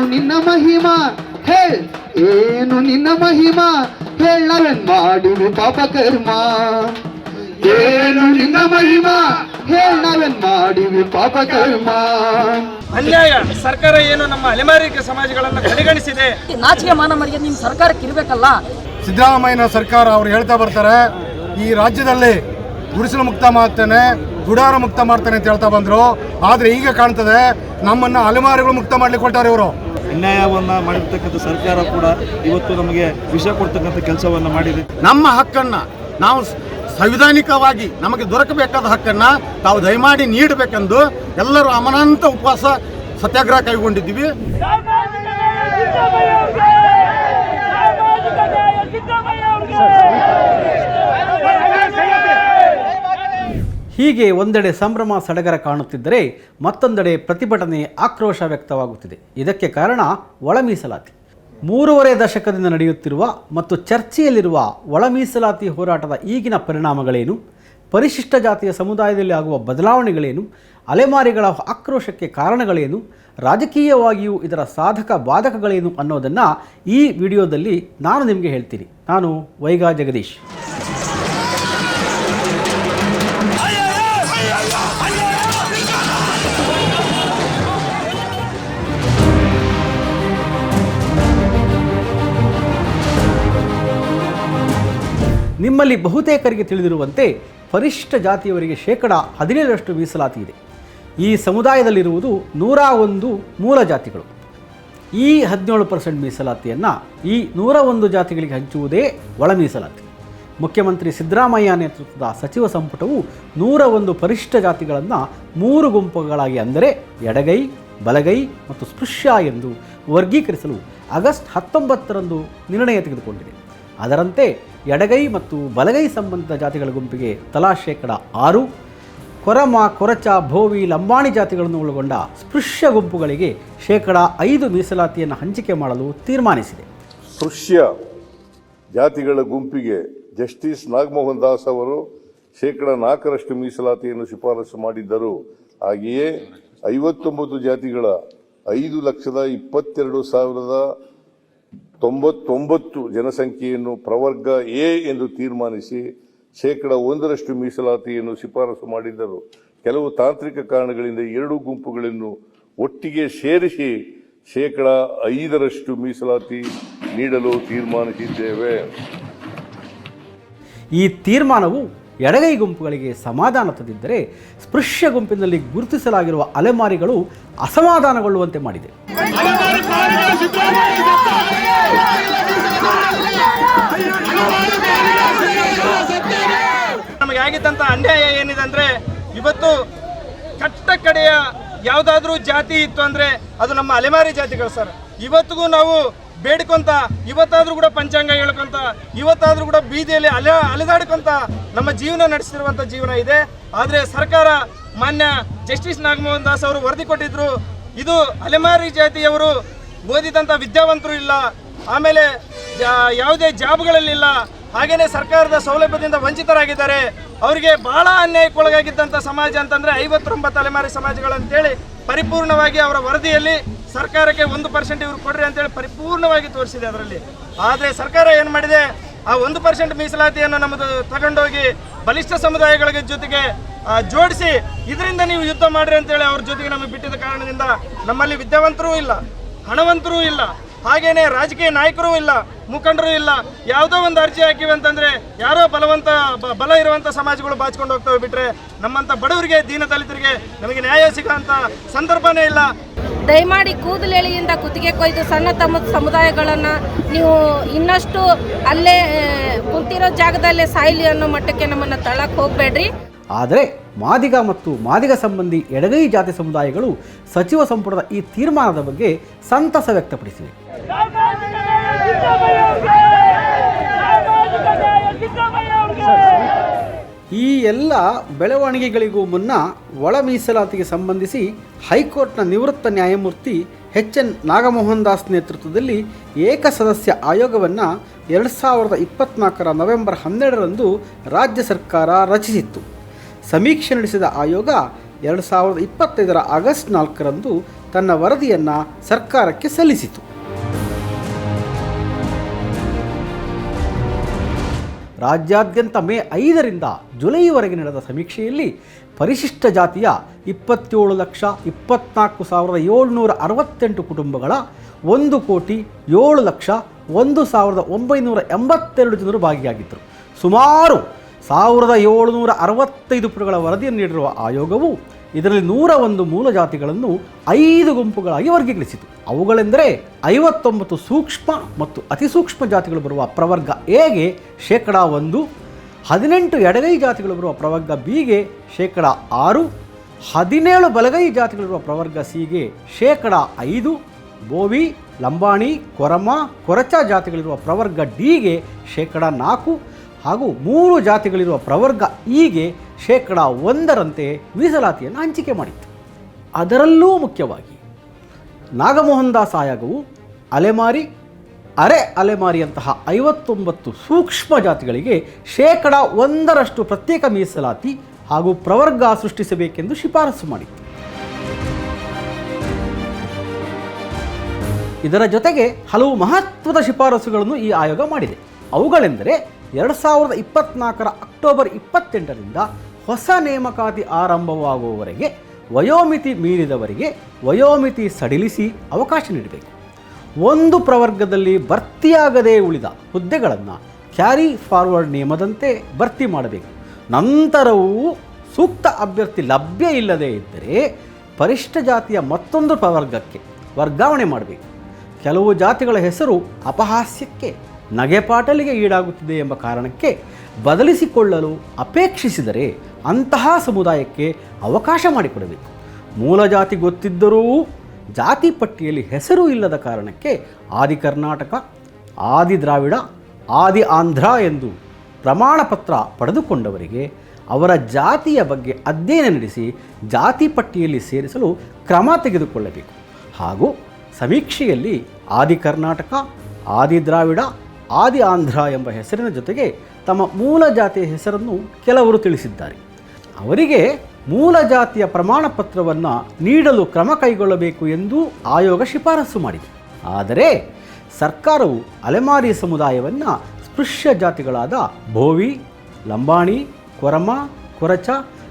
ಏನು ನಿನ್ನ ಮಹಿಮಾ? ಹೇಳ್. ಏನು ನಿನ್ನ ಮಹಿಮಾ? ಹೇಳ್ ನಾವೇನ್ ಮಾಡಿವಿ ಪಾಪ ಕರ್ಮ ಏನು ನಿನ್ನ ಮಹಿಮಾ? ಹೇಳ್ ನಾವೇನ್ ಮಾಡಿವಿ ಪಾಪ ಕರ್ಮ ಅನ್ಯಾಯ. ಸರ್ಕಾರ ಏನು ನಮ್ಮ ಅಲೆಮಾರಿ ಸಮಾಜಗಳನ್ನು ಕಡೆಗಣಿಸಿದೆ? ನಾಚಿಕೆ ಮಾನ ಮರ್ಯಾದೆ ನಿಮ್ಮ ಸರ್ಕಾರಕ್ಕೆ ಇರಬೇಕಲ್ಲ? ಸಿದ್ದರಾಮಯ್ಯನ ಸರ್ಕಾರ ಅವ್ರು ಹೇಳ್ತಾ ಬರ್ತಾರೆ ಈ ರಾಜ್ಯದಲ್ಲಿ ಗುಡಿಸಲು ಮುಕ್ತ ಮಾಡ್ತೇನೆ ಗುಡಾರ ಮುಕ್ತ ಮಾಡ್ತೇನೆ ಅಂತ ಹೇಳ್ತಾ ಬಂದರು. ಆದರೆ ಈಗ ಕಾಣ್ತದೆ ನಮ್ಮನ್ನ ಅಲೆಮಾರಿಗಳು ಮುಕ್ತ ಮಾಡ್ಲಿಕ್ಕೆ ಕೊಟ್ಟಾರೆ ಇವರು. ಅನ್ಯಾಯವನ್ನ ಮಾಡಿರ್ತಕ್ಕಂಥ ಸರ್ಕಾರ ಕೂಡ ಇವತ್ತು ನಮಗೆ ವಿಷ ಕೊಡ್ತಕ್ಕಂಥ ಕೆಲಸವನ್ನ ಮಾಡಿದೆ. ನಮ್ಮ ಹಕ್ಕನ್ನ ನಾವು ಸಂವಿಧಾನಿಕವಾಗಿ ನಮಗೆ ದೊರಕಬೇಕಾದ ಹಕ್ಕನ್ನ ತಾವು ದಯಮಾಡಿ ನೀಡಬೇಕೆಂದು ಎಲ್ಲರೂ ಅಮನಂತ ಉಪವಾಸ ಸತ್ಯಾಗ್ರಹ ಕೈಗೊಂಡಿದ್ದೀವಿ. ಹೀಗೆ ಒಂದೆಡೆ ಸಂಭ್ರಮ ಸಡಗರ ಕಾಣುತ್ತಿದ್ದರೆ ಮತ್ತೊಂದೆಡೆ ಪ್ರತಿಭಟನೆ ಆಕ್ರೋಶ ವ್ಯಕ್ತವಾಗುತ್ತಿದೆ. ಇದಕ್ಕೆ ಕಾರಣ ಒಳ ಮೀಸಲಾತಿ ಮೂರುವರೆ ದಶಕದಿಂದ ನಡೆಯುತ್ತಿರುವ ಮತ್ತು ಚರ್ಚೆಯಲ್ಲಿರುವ ಒಳ ಮೀಸಲಾತಿ ಹೋರಾಟದ ಈಗಿನ ಪರಿಣಾಮಗಳೇನು? ಪರಿಶಿಷ್ಟ ಜಾತಿಯ ಸಮುದಾಯದಲ್ಲಿ ಆಗುವ ಬದಲಾವಣೆಗಳೇನು? ಅಲೆಮಾರಿಗಳ ಆಕ್ರೋಶಕ್ಕೆ ಕಾರಣಗಳೇನು? ರಾಜಕೀಯವಾಗಿಯೂ ಇದರ ಸಾಧಕ ಬಾಧಕಗಳೇನು ಅನ್ನೋದನ್ನು ಈ ವಿಡಿಯೋದಲ್ಲಿ ನಾನು ನಿಮಗೆ ಹೇಳ್ತೀನಿ. ನಾನು ವೈಗಾ ಜಗದೀಶ್. ನಿಮ್ಮಲ್ಲಿ ಬಹುತೇಕರಿಗೆ ತಿಳಿದಿರುವಂತೆ ಪರಿಷ್ಠ ಜಾತಿಯವರಿಗೆ ಶೇಕಡ ಹದಿನೇಳರಷ್ಟು ಮೀಸಲಾತಿ ಇದೆ. ಈ ಸಮುದಾಯದಲ್ಲಿರುವುದು ನೂರ ಒಂದು ಮೂಲ ಜಾತಿಗಳು. ಈ ಹದಿನೇಳು ಪರ್ಸೆಂಟ್ ಮೀಸಲಾತಿಯನ್ನು ಈ ನೂರ ಒಂದು ಜಾತಿಗಳಿಗೆ ಹಂಚುವುದೇ ಒಳ ಮೀಸಲಾತಿ. ಮುಖ್ಯಮಂತ್ರಿ ಸಿದ್ದರಾಮಯ್ಯ ನೇತೃತ್ವದ ಸಚಿವ ಸಂಪುಟವು ನೂರ ಒಂದು ಪರಿಷ್ಠ ಜಾತಿಗಳನ್ನು ಮೂರು ಗುಂಪುಗಳಾಗಿ ಅಂದರೆ ಎಡಗೈ, ಬಲಗೈ ಮತ್ತು ಸ್ಪೃಶ್ಯ ಎಂದು ವರ್ಗೀಕರಿಸಲು ಆಗಸ್ಟ್ ಹತ್ತೊಂಬತ್ತರಂದು ನಿರ್ಣಯ ತೆಗೆದುಕೊಂಡಿದೆ. ಅದರಂತೆ ಎಡಗೈ ಮತ್ತು ಬಲಗೈ ಸಂಬಂಧಿತ ಜಾತಿಗಳ ಗುಂಪಿಗೆ ತಲಾ ಶೇಕಡ ಆರು. ಕೊರಮ, ಕೊರಚ, ಭೋವಿ, ಲಂಬಾಣಿ ಜಾತಿಗಳನ್ನು ಒಳಗೊಂಡ ಸ್ಪೃಶ್ಯ ಗುಂಪುಗಳಿಗೆ ಶೇಕಡ ಐದು ಮೀಸಲಾತಿಯನ್ನು ಹಂಚಿಕೆ ಮಾಡಲು ತೀರ್ಮಾನಿಸಿದೆ. ಸ್ಪೃಶ್ಯ ಜಾತಿಗಳ ಗುಂಪಿಗೆ ಜಸ್ಟಿಸ್ ನಾಗಮೋಹನ್ ದಾಸ್ ಅವರು ಶೇಕಡ ನಾಲ್ಕರಷ್ಟು ಮೀಸಲಾತಿಯನ್ನು ಶಿಫಾರಸು ಮಾಡಿದ್ದರು. ಹಾಗೆಯೇ ಐವತ್ತೊಂಬತ್ತು ಜಾತಿಗಳ ಐದು ಲಕ್ಷದ ಇಪ್ಪತ್ತೆರಡು ಸಾವಿರದ ತೊಂಬತ್ತೊಂಬತ್ತು ಜನಸಂಖ್ಯೆಯನ್ನು ಪ್ರವರ್ಗ ಎ ಎಂದು ತೀರ್ಮಾನಿಸಿ ಶೇಕಡ ಒಂದರಷ್ಟು ಮೀಸಲಾತಿಯನ್ನು ಶಿಫಾರಸು ಮಾಡಿದ್ದರು. ಕೆಲವು ತಾಂತ್ರಿಕ ಕಾರಣಗಳಿಂದ ಎರಡು ಗುಂಪುಗಳನ್ನು ಒಟ್ಟಿಗೆ ಸೇರಿಸಿ ಶೇಕಡ ಐದರಷ್ಟು ಮೀಸಲಾತಿ ನೀಡಲು ತೀರ್ಮಾನಿಸಿದ್ದೇವೆ. ಈ ತೀರ್ಮಾನವು ಎಡಗೈ ಗುಂಪುಗಳಿಗೆ ಸಮಾಧಾನ ತಂದಿದ್ದರೆ ಸ್ಪೃಶ್ಯ ಗುಂಪಿನಲ್ಲಿ ಗುರುತಿಸಲಾಗಿರುವ ಅಲೆಮಾರಿಗಳು ಅಸಮಾಧಾನಗೊಳ್ಳುವಂತೆ ಮಾಡಿದೆ. ನಮಗೆ ಅನ್ಯಾಯ ಏನಿದೆ ಅಂದ್ರೆ ಇವತ್ತು ಕಟ್ಟ ಕಡೆಯ ಯಾವ್ದಾದ್ರು ಜಾತಿ ಇತ್ತು ಅಂದ್ರೆ ಅದು ನಮ್ಮ ಅಲೆಮಾರಿ ಜಾತಿಗಳು ಸರ್. ಇವತ್ತಿಗೂ ನಾವು ಬೇಡ್ಕೊಂತ, ಇವತ್ತಾದ್ರೂ ಕೂಡ ಪಂಚಾಂಗ ಹೇಳ್ಕೊಂತ, ಇವತ್ತಾದ್ರೂ ಕೂಡ ಬೀದಿಯಲ್ಲಿ ಅಲೆ, ಅಲೆದಾಡ್ಕೊಂತ ನಮ್ಮ ಜೀವನ ನಡೆಸಿರುವಂತ ಜೀವನ ಇದೆ. ಆದ್ರೆ ಸರ್ಕಾರ ಮಾನ್ಯ ಜಸ್ಟಿಸ್ ನಾಗಮೋಹನ್ ದಾಸ್ ಅವರು ವರದಿ ಕೊಟ್ಟಿದ್ರು, ಇದು ಅಲೆಮಾರಿ ಜಾತಿಯವರು ಓದಿದಂತ ವಿದ್ಯಾವಂತರು ಇಲ್ಲ. ಆಮೇಲೆ ಯಾವುದೇ ಜಾಬ್ಗಳಲ್ಲಿಲ್ಲ ಹಾಗೆಯೇ ಸರ್ಕಾರದ ಸೌಲಭ್ಯದಿಂದ ವಂಚಿತರಾಗಿದ್ದಾರೆ. ಅವರಿಗೆ ಬಹಳ ಅನ್ಯಾಯಕ್ಕೊಳಗಾಗಿದ್ದಂಥ ಸಮಾಜ ಅಂತಂದರೆ ಐವತ್ತೊಂಬತ್ತು ತಲೆಮಾರಿ ಸಮಾಜಗಳಂತೇಳಿ ಪರಿಪೂರ್ಣವಾಗಿ ಅವರ ವರದಿಯಲ್ಲಿ ಸರ್ಕಾರಕ್ಕೆ ಒಂದು ಪರ್ಸೆಂಟ್ ಇವರು ಕೊಡ್ರಿ ಅಂತೇಳಿ ಪರಿಪೂರ್ಣವಾಗಿ ತೋರಿಸಿದೆ ಅದರಲ್ಲಿ. ಆದರೆ ಸರ್ಕಾರ ಏನು ಮಾಡಿದೆ? ಆ ಒಂದು ಪರ್ಸೆಂಟ್ ಮೀಸಲಾತಿಯನ್ನು ನಮ್ಮದು ತಗೊಂಡೋಗಿ ಬಲಿಷ್ಠ ಸಮುದಾಯಗಳ ಜೊತೆಗೆ ಜೋಡಿಸಿ, ಇದರಿಂದ ನೀವು ಯುದ್ಧ ಮಾಡ್ರಿ ಅಂತೇಳಿ ಅವ್ರ ಜೊತೆಗೆ ನಮಗೆ ಬಿಟ್ಟಿದ್ದ ಕಾರಣದಿಂದ ನಮ್ಮಲ್ಲಿ ವಿದ್ಯಾವಂತರೂ ಇಲ್ಲ. ಹಣವಂತರೂ ಇಲ್ಲ. ಹಾಗೇನೆ ರಾಜಕೀಯ ನಾಯಕರೂ ಇಲ್ಲ, ಮುಖಂಡರು ಇಲ್ಲ. ಯಾವುದೋ ಒಂದು ಅರ್ಜಿ ಹಾಕಿವಿ ಅಂತಂದ್ರೆ ಯಾರೋ ಬಲವಂತ ಬಲ ಇರುವಂತ ಸಮಾಜಗಳು ಬಾಚ್ಕೊಂಡು ಹೋಗ್ತವೆ ಬಿಟ್ರೆ ನಮ್ಮಂತ ಬಡವರಿಗೆ, ದೀನ ದಲಿತರಿಗೆ ನಮಗೆ ನ್ಯಾಯ ಸಿಗೋಂತ ಸಂದರ್ಭನೇ ಇಲ್ಲ. ದಯಮಾಡಿ ಕೂದಲೆಳೆಯಿಂದ ಕುತ್ತಿಗೆ ಕೊಯ್ದು ಸಣ್ಣ ತಮ್ಮ ಸಮುದಾಯಗಳನ್ನು ನೀವು ಇನ್ನಷ್ಟು ಅಲ್ಲೇ ಕುಂತಿರೋ ಜಾಗದಲ್ಲೇ ಸಾಯಿಲಿ ಅನ್ನೋ ಮಟ್ಟಕ್ಕೆ ನಮ್ಮನ್ನು ತಳಕ್ಕೆ ಹೋಗಬೇಡ್ರಿ. ಆದರೆ ಮಾದಿಗ ಮತ್ತು ಮಾದಿಗ ಸಂಬಂಧಿ ಎಡಗೈ ಜಾತಿ ಸಮುದಾಯಗಳು ಸಚಿವ ಸಂಪುಟದ ಈ ತೀರ್ಮಾನದ ಬಗ್ಗೆ ಸಂತಸ ವ್ಯಕ್ತಪಡಿಸಿವೆ. ಈ ಎಲ್ಲ ಬೆಳವಣಿಗೆಗಳಿಗೂ ಮುನ್ನ ಒಳ ಮೀಸಲಾತಿಗೆ ಸಂಬಂಧಿಸಿ ಹೈಕೋರ್ಟ್ನ ನಿವೃತ್ತ ನ್ಯಾಯಮೂರ್ತಿ ಎಚ್ ಎನ್ ನಾಗಮೋಹನ್ ದಾಸ್ ನೇತೃತ್ವದಲ್ಲಿ ಏಕಸದಸ್ಯ ಆಯೋಗವನ್ನು ಎರಡು ಸಾವಿರದ ಇಪ್ಪತ್ತ್ನಾಲ್ಕರ ನವೆಂಬರ್ ಹನ್ನೆರಡರಂದು ರಾಜ್ಯ ಸರ್ಕಾರ ರಚಿಸಿತ್ತು. ಸಮೀಕ್ಷೆ ನಡೆಸಿದ ಆಯೋಗ ಎರಡು ಸಾವಿರದ ಇಪ್ಪತ್ತೈದರ ಆಗಸ್ಟ್ ನಾಲ್ಕರಂದು ತನ್ನ ವರದಿಯನ್ನು ಸರ್ಕಾರಕ್ಕೆ ಸಲ್ಲಿಸಿತು. ರಾಜ್ಯಾದ್ಯಂತ ಮೇ ಐದರಿಂದ ಜುಲೈವರೆಗೆ ನಡೆದ ಸಮೀಕ್ಷೆಯಲ್ಲಿ ಪರಿಶಿಷ್ಟ ಜಾತಿಯ ಇಪ್ಪತ್ತೇಳು ಲಕ್ಷ ಇಪ್ಪತ್ನಾಲ್ಕು ಸಾವಿರದ ಏಳ್ನೂರ ಅರವತ್ತೆಂಟು ಕುಟುಂಬಗಳ ಒಂದು ಕೋಟಿ ಏಳು ಲಕ್ಷ ಒಂದು ಸಾವಿರದ ಒಂಬೈನೂರ ಎಂಬತ್ತೆರಡು ಜನರು ಭಾಗಿಯಾಗಿದ್ದರು. ಸುಮಾರು ಸಾವಿರದ ಏಳುನೂರ ಅರವತ್ತೈದು ಪುಟಗಳ ವರದಿಯನ್ನು ನೀಡಿರುವ ಆಯೋಗವು ಇದರಲ್ಲಿ ನೂರ ಒಂದು ಮೂಲ ಜಾತಿಗಳನ್ನು ಐದು ಗುಂಪುಗಳಾಗಿ ವರ್ಗೀಕರಿಸಿತು. ಅವುಗಳೆಂದರೆ ಐವತ್ತೊಂಬತ್ತು ಸೂಕ್ಷ್ಮ ಮತ್ತು ಅತಿಸೂಕ್ಷ್ಮ ಜಾತಿಗಳು ಬರುವ ಪ್ರವರ್ಗ ಎಗೆ ಶೇಕಡ ಒಂದು, ಹದಿನೆಂಟು ಎಡಗೈ ಜಾತಿಗಳು ಬರುವ ಪ್ರವರ್ಗ ಬಿಗೆ ಶೇಕಡ ಆರು, ಹದಿನೇಳು ಬಲಗೈ ಜಾತಿಗಳಿರುವ ಪ್ರವರ್ಗ ಸಿಗೆ ಶೇಕಡ ಐದು, ಬೋವಿ, ಲಂಬಾಣಿ, ಕೊರಮ, ಕೊರಚ ಜಾತಿಗಳಿರುವ ಪ್ರವರ್ಗ ಡಿಗೆ ಶೇಕಡ ನಾಲ್ಕು ಹಾಗೂ ಮೂರು ಜಾತಿಗಳಿರುವ ಪ್ರವರ್ಗ ಹೀಗೆ ಶೇಕಡ ಒಂದರಂತೆ ಮೀಸಲಾತಿಯನ್ನು ಹಂಚಿಕೆ ಮಾಡಿತ್ತು. ಅದರಲ್ಲೂ ಮುಖ್ಯವಾಗಿ ನಾಗಮೋಹನ್ ದಾಸ್ ಆಯೋಗವು ಅಲೆಮಾರಿ, ಅರೆ ಅಲೆಮಾರಿಯಂತಹ ಐವತ್ತೊಂಬತ್ತು ಸೂಕ್ಷ್ಮ ಜಾತಿಗಳಿಗೆ ಶೇಕಡ ಒಂದರಷ್ಟು ಪ್ರತ್ಯೇಕ ಮೀಸಲಾತಿ ಹಾಗೂ ಪ್ರವರ್ಗ ಸೃಷ್ಟಿಸಬೇಕೆಂದು ಶಿಫಾರಸು ಮಾಡಿತ್ತು. ಇದರ ಜೊತೆಗೆ ಹಲವು ಮಹತ್ವದ ಶಿಫಾರಸುಗಳನ್ನು ಈ ಆಯೋಗ ಮಾಡಿದೆ. ಅವುಗಳೆಂದರೆ ಎರಡು ಸಾವಿರದ ಇಪ್ಪತ್ನಾಲ್ಕರ ಅಕ್ಟೋಬರ್ ಇಪ್ಪತ್ತೆಂಟರಿಂದ ಹೊಸ ನೇಮಕಾತಿ ಆರಂಭವಾಗುವವರೆಗೆ ವಯೋಮಿತಿ ಮೀರಿದವರಿಗೆ ವಯೋಮಿತಿ ಸಡಿಲಿಸಿ ಅವಕಾಶ ನೀಡಬೇಕು. ಒಂದು ಪ್ರವರ್ಗದಲ್ಲಿ ಭರ್ತಿಯಾಗದೇ ಉಳಿದ ಹುದ್ದೆಗಳನ್ನು ಕ್ಯಾರಿ ಫಾರ್ವರ್ಡ್ ನಿಯಮದಂತೆ ಭರ್ತಿ ಮಾಡಬೇಕು. ನಂತರವೂ ಸೂಕ್ತ ಅಭ್ಯರ್ಥಿ ಲಭ್ಯ ಇಲ್ಲದೇ ಇದ್ದರೆ ಪರಿಷ್ಠ ಜಾತಿಯ ಮತ್ತೊಂದು ಪ್ರವರ್ಗಕ್ಕೆ ವರ್ಗಾವಣೆ ಮಾಡಬೇಕು. ಕೆಲವು ಜಾತಿಗಳ ಹೆಸರು ಅಪಹಾಸ್ಯಕ್ಕೆ ನಗೆಪಾಟಲಿಗೆ ಈಡಾಗುತ್ತಿದೆ ಎಂಬ ಕಾರಣಕ್ಕೆ ಬದಲಿಸಿಕೊಳ್ಳಲು ಅಪೇಕ್ಷಿಸಿದರೆ ಅಂತಹ ಸಮುದಾಯಕ್ಕೆ ಅವಕಾಶ ಮಾಡಿಕೊಡಬೇಕು. ಮೂಲ ಜಾತಿ ಗೊತ್ತಿದ್ದರೂ ಜಾತಿ ಪಟ್ಟಿಯಲ್ಲಿ ಹೆಸರು ಇಲ್ಲದ ಕಾರಣಕ್ಕೆ ಆದಿ ಕರ್ನಾಟಕ, ಆದಿ ದ್ರಾವಿಡ, ಆದಿ ಆಂಧ್ರ ಎಂದು ಪ್ರಮಾಣ ಪತ್ರ ಪಡೆದುಕೊಂಡವರಿಗೆ ಅವರ ಜಾತಿಯ ಬಗ್ಗೆ ಅಧ್ಯಯನ ನಡೆಸಿ ಜಾತಿ ಪಟ್ಟಿಯಲ್ಲಿ ಸೇರಿಸಲು ಕ್ರಮ ತೆಗೆದುಕೊಳ್ಳಬೇಕು. ಹಾಗೂ ಸಮೀಕ್ಷೆಯಲ್ಲಿ ಆದಿ ಕರ್ನಾಟಕ, ಆದಿ ದ್ರಾವಿಡ ಆದಿ ಆಂಧ್ರ ಎಂಬ ಹೆಸರಿನ ಜೊತೆಗೆ ತಮ್ಮ ಮೂಲ ಜಾತಿಯ ಹೆಸರನ್ನು ಕೆಲವರು ತಿಳಿಸಿದ್ದಾರೆ. ಅವರಿಗೆ ಮೂಲ ಜಾತಿಯ ಪ್ರಮಾಣ ಪತ್ರವನ್ನು ನೀಡಲು ಕ್ರಮ ಕೈಗೊಳ್ಳಬೇಕು ಎಂದು ಆಯೋಗ ಶಿಫಾರಸು ಮಾಡಿದೆ. ಆದರೆ ಸರ್ಕಾರವು ಅಲೆಮಾರಿ ಸಮುದಾಯವನ್ನು ಸ್ಪೃಶ್ಯ ಜಾತಿಗಳಾದ ಭೋವಿ, ಲಂಬಾಣಿ, ಕೊರಮ, ಕೊರಚ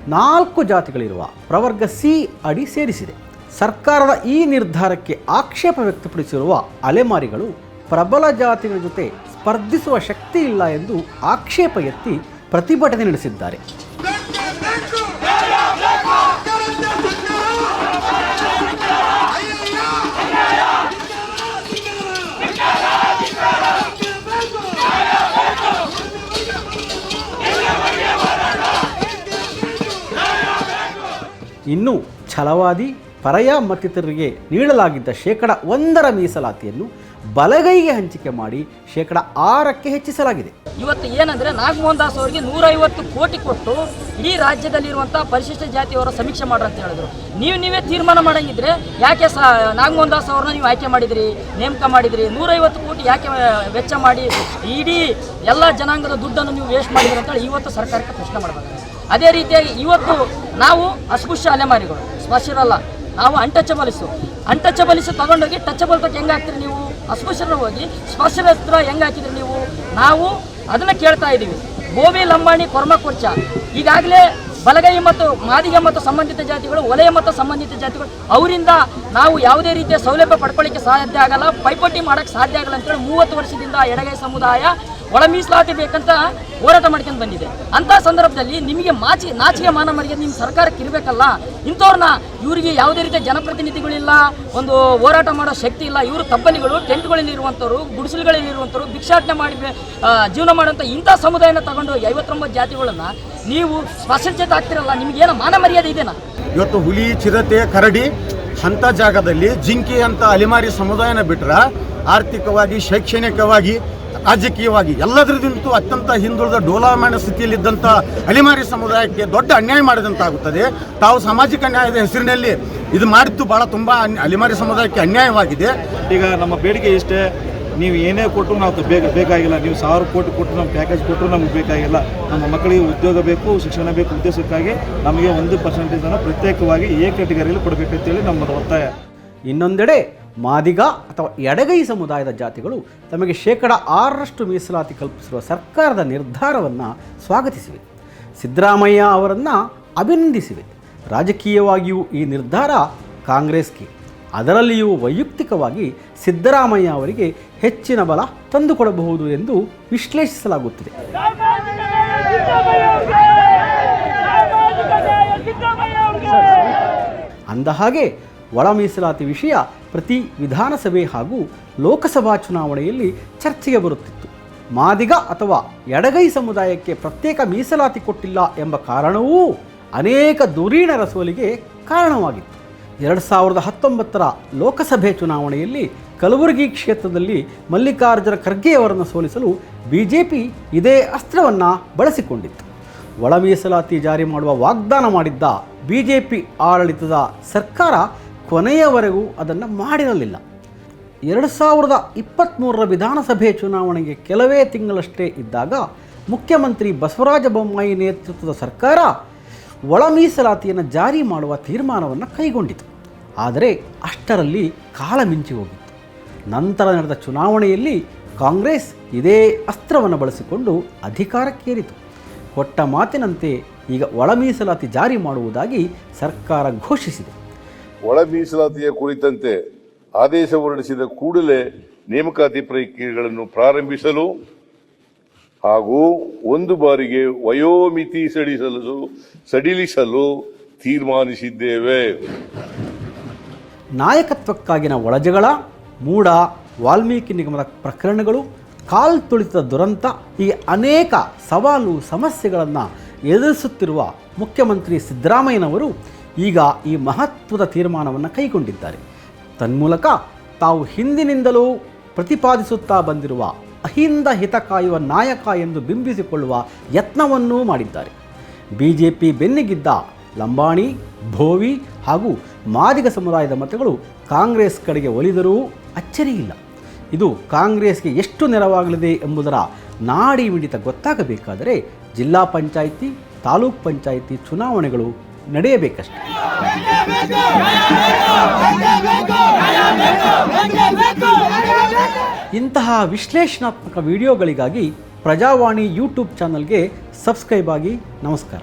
ನಾಲ್ಕು ಜಾತಿಗಳಿರುವ ಪ್ರವರ್ಗ ಸಿ ಅಡಿ ಸೇರಿಸಿದೆ. ಸರ್ಕಾರದ ಈ ನಿರ್ಧಾರಕ್ಕೆ ಆಕ್ಷೇಪ ವ್ಯಕ್ತಪಡಿಸಿರುವ ಅಲೆಮಾರಿಗಳು ಪ್ರಬಲ ಜಾತಿಗಳ ಜೊತೆ ಸ್ಪರ್ಧಿಸುವ ಶಕ್ತಿ ಇಲ್ಲ ಎಂದು ಆಕ್ಷೇಪ ಎತ್ತಿ ಪ್ರತಿಭಟನೆ ನಡೆಸಿದ್ದಾರೆ. ಇನ್ನು ಛಲವಾದಿ ಪರಯ ಮತ್ತಿತರರಿಗೆ ನೀಡಲಾಗಿದ್ದ ಶೇಕಡ ಒಂದರ ಮೀಸಲಾತಿಯನ್ನು ಬಲಗೈಗೆ ಹಂಚಿಕೆ ಮಾಡಿ ಶೇಕಡ ಆರಕ್ಕೆ ಹೆಚ್ಚಿಸಲಾಗಿದೆ. ಇವತ್ತು ಏನಂದ್ರೆ ನಾಗಮೋಹನ್ ದಾಸ್ ಅವರಿಗೆ ನೂರೈವತ್ತು ಕೋಟಿ ಕೊಟ್ಟು ಇಡೀ ರಾಜ್ಯದಲ್ಲಿರುವಂಥ ಪರಿಶಿಷ್ಟ ಜಾತಿಯವರ ಸಮೀಕ್ಷೆ ಮಾಡ್ರಿ ಅಂತ ಹೇಳಿದ್ರು. ನೀವು ನೀವೇ ತೀರ್ಮಾನ ಮಾಡಂಗಿದ್ರೆ ಯಾಕೆ ನಾಗಮೋಹನ್ ದಾಸ್ ಅವ್ರನ್ನ ನೀವು ಆಯ್ಕೆ ಮಾಡಿದ್ರಿ, ನೇಮಕ ಮಾಡಿದ್ರಿ? ನೂರೈವತ್ತು ಕೋಟಿ ಯಾಕೆ ವೆಚ್ಚ ಮಾಡಿ ಇಡೀ ಎಲ್ಲ ಜನಾಂಗದ ದುಡ್ಡನ್ನು ನೀವು ವೇಸ್ಟ್ ಮಾಡಿದ್ರಿ ಅಂತೇಳಿ ಇವತ್ತು ಸರ್ಕಾರಕ್ಕೆ ಪ್ರಶ್ನೆ ಮಾಡಬೇಕು ಅದೇ ರೀತಿಯಾಗಿ ಇವತ್ತು ನಾವು ಅಸ್ಪೃಶ್ಯ ಅಲೆಮಾರಿಗಳು, ಸ್ಪರ್ಶಿರಲ್ಲ. ನಾವು ಅಂಟಚಬಲಿಸು ಅಂಟಚಬಲಿಸು ತಗೊಂಡೋಗಿ ಟಚಬಲ್ ತಕ್ಕ ಹೆಂಗಾಗ್ತೀರಿ ನೀವು? ಅಸ್ಪೃಶ್ಯರ ಹೋಗಿ ಸ್ಪರ್ಶವಸ್ತ್ರ ಹೆಂಗೆ ಹಾಕಿದ್ರಿ ನೀವು? ನಾವು ಅದನ್ನು ಕೇಳ್ತಾ ಇದ್ದೀವಿ. ಗೋಬಿ ಲಂಬಾಣಿ, ಕೊರ್ಮ, ಕುರ್ಚ. ಈಗಾಗಲೇ ಬಲಗೈ ಮತ್ತು ಮಾದಿಗೆ ಮತ್ತು ಸಂಬಂಧಿತ ಜಾತಿಗಳು, ವಲಯ ಮತ್ತು ಸಂಬಂಧಿತ ಜಾತಿಗಳು, ಅವರಿಂದ ನಾವು ಯಾವುದೇ ರೀತಿಯ ಸೌಲಭ್ಯ ಪಡ್ಕೊಳ್ಳಿಕ್ಕೆ ಸಾಧ್ಯ ಆಗಲ್ಲ. ಪೈಪೋಟಿ ಮಾಡೋಕ್ಕೆ ಸಾಧ್ಯ ಆಗಲ್ಲ ಅಂತೇಳಿ ಮೂವತ್ತು ವರ್ಷದಿಂದ ಎಡಗೈ ಸಮುದಾಯ ಒಳ ಮೀಸಲಾತಿ ಬೇಕಂತ ಹೋರಾಟ ಮಾಡ್ಕೊಂಡು ಬಂದಿದೆ. ಅಂತ ಸಂದರ್ಭದಲ್ಲಿ ನಿಮಗೆ ಮಾಚಿ, ನಾಚಿಕೆ ಮಾನ ಮರ್ಯಾದೆ ನಿಮ್ಮ ಸರ್ಕಾರಕ್ಕೆ ಇರಬೇಕಲ್ಲ? ಇಂಥವ್ರನ್ನ ಇವರಿಗೆ ಯಾವುದೇ ರೀತಿಯ ಜನಪ್ರತಿನಿಧಿಗಳಿಲ್ಲ, ಒಂದು ಹೋರಾಟ ಮಾಡೋ ಶಕ್ತಿ ಇಲ್ಲ. ಇವರು ತಬ್ಬಲಿಗಳು, ಟೆಂಟ್ಗಳಲ್ಲಿ ಇರುವಂಥವ್ರು, ಗುಡಿಸಲುಗಳಲ್ಲಿ ಇರುವಂಥವ್ರು, ಭಿಕ್ಷಾಟನೆ ಮಾಡಿ ಜೀವನ ಮಾಡುವಂಥ ಇಂಥ ಸಮುದಾಯನ ತಗೊಂಡು ಐವತ್ತೊಂಬತ್ತು ಜಾತಿಗಳನ್ನು ನೀವು ಸ್ಪರ್ಶಿತ ಆಗ್ತಿರಲ್ಲ, ನಿಮಗೇನು ಮಾನ ಮರ್ಯಾದೆ ಇದೆನಾ? ಇವತ್ತು ಹುಲಿ, ಚಿರತೆ, ಕರಡಿ ಅಂಥ ಜಾಗದಲ್ಲಿ ಜಿಂಕಿ ಅಂತ ಅಲೆಮಾರಿ ಸಮುದಾಯನ ಬಿಟ್ರೆ ಆರ್ಥಿಕವಾಗಿ, ಶೈಕ್ಷಣಿಕವಾಗಿ ರಾಜಕೀಯವಾಗಿ ಎಲ್ಲದರದಿಂತೂ ಅತ್ಯಂತ ಹಿಂದುಳಿದ ಡೋಲಾಮಾನ ಸ್ಥಿತಿಯಲ್ಲಿದ್ದಂಥ ಅಲೆಮಾರಿ ಸಮುದಾಯಕ್ಕೆ ದೊಡ್ಡ ಅನ್ಯಾಯ ಮಾಡಿದಂತಾಗುತ್ತದೆ. ತಾವು ಸಾಮಾಜಿಕ ನ್ಯಾಯದ ಹೆಸರಿನಲ್ಲಿ ಇದು ಮಾಡಿದ್ದು ಭಾಳ ತುಂಬ ಅನ್ಯ- ಅಲೆಮಾರಿ ಸಮುದಾಯಕ್ಕೆ ಅನ್ಯಾಯವಾಗಿದೆ. ಈಗ ನಮ್ಮ ಬೇಡಿಕೆ ಇಷ್ಟೇ ನೀವು ಏನೇ ಕೊಟ್ಟರು ನಾವು ಬೇಗ ಬೇಕಾಗಿಲ್ಲ. ನೀವು ಸಾವಿರ ಕೋಟಿ ಕೊಟ್ಟರು ನಮ್ಮ ಪ್ಯಾಕೇಜ್ ಕೊಟ್ಟರು ನಮ್ಗೆ ಬೇಕಾಗಿಲ್ಲ. ನಮ್ಮ ಮಕ್ಕಳಿಗೆ ಉದ್ಯೋಗ ಬೇಕು ಶಿಕ್ಷಣ ಬೇಕು ಉದ್ದೇಶಕ್ಕಾಗಿ ನಮಗೆ ಒಂದು ಪರ್ಸೆಂಟೇಜನ್ನು ಪ್ರತ್ಯೇಕವಾಗಿ ಎ ಕ್ಯಾಟಗರಿಯಲ್ಲಿ ಕೊಡಬೇಕಂತೇಳಿ ನಮ್ಮದು ಒತ್ತಾಯ. ಇನ್ನೊಂದೆಡೆ ಮಾದಿಗ ಅಥವಾ ಎಡಗೈ ಸಮುದಾಯದ ಜಾತಿಗಳು ತಮಗೆ ಶೇಕಡ ಆರರಷ್ಟು ಮೀಸಲಾತಿ ಕಲ್ಪಿಸಿರುವ ಸರ್ಕಾರದ ನಿರ್ಧಾರವನ್ನು ಸ್ವಾಗತಿಸಿವೆ. ಸಿದ್ದರಾಮಯ್ಯ ಅವರನ್ನು ಅಭಿನಂದಿಸಿವೆ. ರಾಜಕೀಯವಾಗಿಯೂ ಈ ನಿರ್ಧಾರ ಕಾಂಗ್ರೆಸ್ಗೆ, ಅದರಲ್ಲಿಯೂ ವೈಯಕ್ತಿಕವಾಗಿ ಸಿದ್ದರಾಮಯ್ಯ ಅವರಿಗೆ ಹೆಚ್ಚಿನ ಬಲ ತಂದುಕೊಡಬಹುದು ಎಂದು ವಿಶ್ಲೇಷಿಸಲಾಗುತ್ತಿದೆ. ಅಂದಹಾಗೆ, ಒಳ ಮೀಸಲಾತಿ ವಿಷಯ ಪ್ರತಿ ವಿಧಾನಸಭೆ ಹಾಗೂ ಲೋಕಸಭಾ ಚುನಾವಣೆಯಲ್ಲಿ ಚರ್ಚೆಗೆ ಬರುತ್ತಿತ್ತು. ಮಾದಿಗ ಅಥವಾ ಎಡಗೈ ಸಮುದಾಯಕ್ಕೆ ಪ್ರತ್ಯೇಕ ಮೀಸಲಾತಿ ಕೊಟ್ಟಿಲ್ಲ ಎಂಬ ಕಾರಣವೂ ಅನೇಕ ಧುರೀಣರ ಸೋಲಿಗೆ ಕಾರಣವಾಗಿತ್ತು. ಎರಡು ಸಾವಿರದ ಹತ್ತೊಂಬತ್ತರ ಲೋಕಸಭೆ ಚುನಾವಣೆಯಲ್ಲಿ ಕಲಬುರಗಿ ಕ್ಷೇತ್ರದಲ್ಲಿ ಮಲ್ಲಿಕಾರ್ಜುನ ಖರ್ಗೆಯವರನ್ನು ಸೋಲಿಸಲು ಬಿ ಜೆ ಪಿ ಇದೇ ಅಸ್ತ್ರವನ್ನು ಬಳಸಿಕೊಂಡಿತ್ತು. ಒಳ ಮೀಸಲಾತಿ ಜಾರಿ ಮಾಡುವ ವಾಗ್ದಾನ ಮಾಡಿದ್ದ ಬಿ ಜೆ ಪಿ ಆಡಳಿತದ ಸರ್ಕಾರ ಕೊನೆಯವರೆಗೂ ಅದನ್ನು ಮಾಡಿರಲಿಲ್ಲ. ಎರಡು ಸಾವಿರದ ಇಪ್ಪತ್ತ್ಮೂರರ ವಿಧಾನಸಭೆ ಚುನಾವಣೆಗೆ ಕೆಲವೇ ತಿಂಗಳಷ್ಟೇ ಇದ್ದಾಗ ಮುಖ್ಯಮಂತ್ರಿ ಬಸವರಾಜ ಬೊಮ್ಮಾಯಿ ನೇತೃತ್ವದ ಸರ್ಕಾರ ಒಳ ಮೀಸಲಾತಿಯನ್ನು ಜಾರಿ ಮಾಡುವ ತೀರ್ಮಾನವನ್ನು ಕೈಗೊಂಡಿತು. ಆದರೆ ಅಷ್ಟರಲ್ಲಿ ಕಾಲ ಮಿಂಚಿ ಹೋಗಿತ್ತು. ನಂತರ ನಡೆದ ಚುನಾವಣೆಯಲ್ಲಿ ಕಾಂಗ್ರೆಸ್ ಇದೇ ಅಸ್ತ್ರವನ್ನು ಬಳಸಿಕೊಂಡು ಅಧಿಕಾರಕ್ಕೇರಿತು. ಕೊಟ್ಟ ಮಾತಿನಂತೆ ಈಗ ಒಳ ಮೀಸಲಾತಿ ಜಾರಿ ಮಾಡುವುದಾಗಿ ಸರ್ಕಾರ ಘೋಷಿಸಿದೆ. ಒಳ ಮೀಸಲಾತಿಯ ಕುರಿತಂತೆ ಆದೇಶ ಹೊರಡಿಸಿದ ಕೂಡಲೇ ನೇಮಕಾತಿ ಪ್ರಕ್ರಿಯೆಗಳನ್ನು ಪ್ರಾರಂಭಿಸಲು ಹಾಗೂ ಒಂದು ಬಾರಿಗೆ ವಯೋಮಿತಿ ಸಡಿಸಲು, ಸಡಿಲಿಸಲು ತೀರ್ಮಾನಿಸಿದ್ದೇವೆ. ನಾಯಕತ್ವಕ್ಕಾಗಿನ ಒಳಜಗಳ, ಮೂಡ, ವಾಲ್ಮೀಕಿ ನಿಗಮದ ಪ್ರಕರಣಗಳು, ಕಾಲ್ ತುಳಿತದ ದುರಂತ ಈ ಅನೇಕ ಸವಾಲು, ಸಮಸ್ಯೆಗಳನ್ನು ಎದುರಿಸುತ್ತಿರುವ ಮುಖ್ಯಮಂತ್ರಿ ಸಿದ್ದರಾಮಯ್ಯನವರು ಈಗ ಈ ಮಹತ್ವದ ತೀರ್ಮಾನವನ್ನು ಕೈಗೊಂಡಿದ್ದಾರೆ. ತನ್ಮೂಲಕ ತಾವು ಹಿಂದಿನಿಂದಲೂ ಪ್ರತಿಪಾದಿಸುತ್ತಾ ಬಂದಿರುವ ಅಹಿಂದ ಹಿತ ಕಾಯುವ ನಾಯಕ ಎಂದು ಬಿಂಬಿಸಿಕೊಳ್ಳುವ ಯತ್ನವನ್ನೂ ಮಾಡಿದ್ದಾರೆ. ಬಿ ಜೆ ಪಿ ಬೆನ್ನಿಗಿದ್ದ ಲಂಬಾಣಿ, ಭೋವಿ ಹಾಗೂ ಮಾದಿಗ ಸಮುದಾಯದ ಮತಗಳು ಕಾಂಗ್ರೆಸ್ ಕಡೆಗೆ ಒಲಿದರೂ ಅಚ್ಚರಿಯಿಲ್ಲ. ಇದು ಕಾಂಗ್ರೆಸ್ಗೆ ಎಷ್ಟು ನೆರವಾಗಲಿದೆ ಎಂಬುದರ ನಾಡಿ ಮಿಡಿತ ಗೊತ್ತಾಗಬೇಕಾದರೆ ಜಿಲ್ಲಾ ಪಂಚಾಯಿತಿ, ತಾಲೂಕ್ ಪಂಚಾಯಿತಿ ಚುನಾವಣೆಗಳು ನಡೆಯಬೇಕಷ್ಟೆ. ಇಂತಹ ವಿಶ್ಲೇಷಣಾತ್ಮಕ ವಿಡಿಯೋಗಳಿಗಾಗಿ ಪ್ರಜಾವಾಣಿ ಯೂಟ್ಯೂಬ್ ಚಾನಲ್ಗೆ ಸಬ್ಸ್ಕ್ರೈಬ್ ಆಗಿ ನಮಸ್ಕಾರ.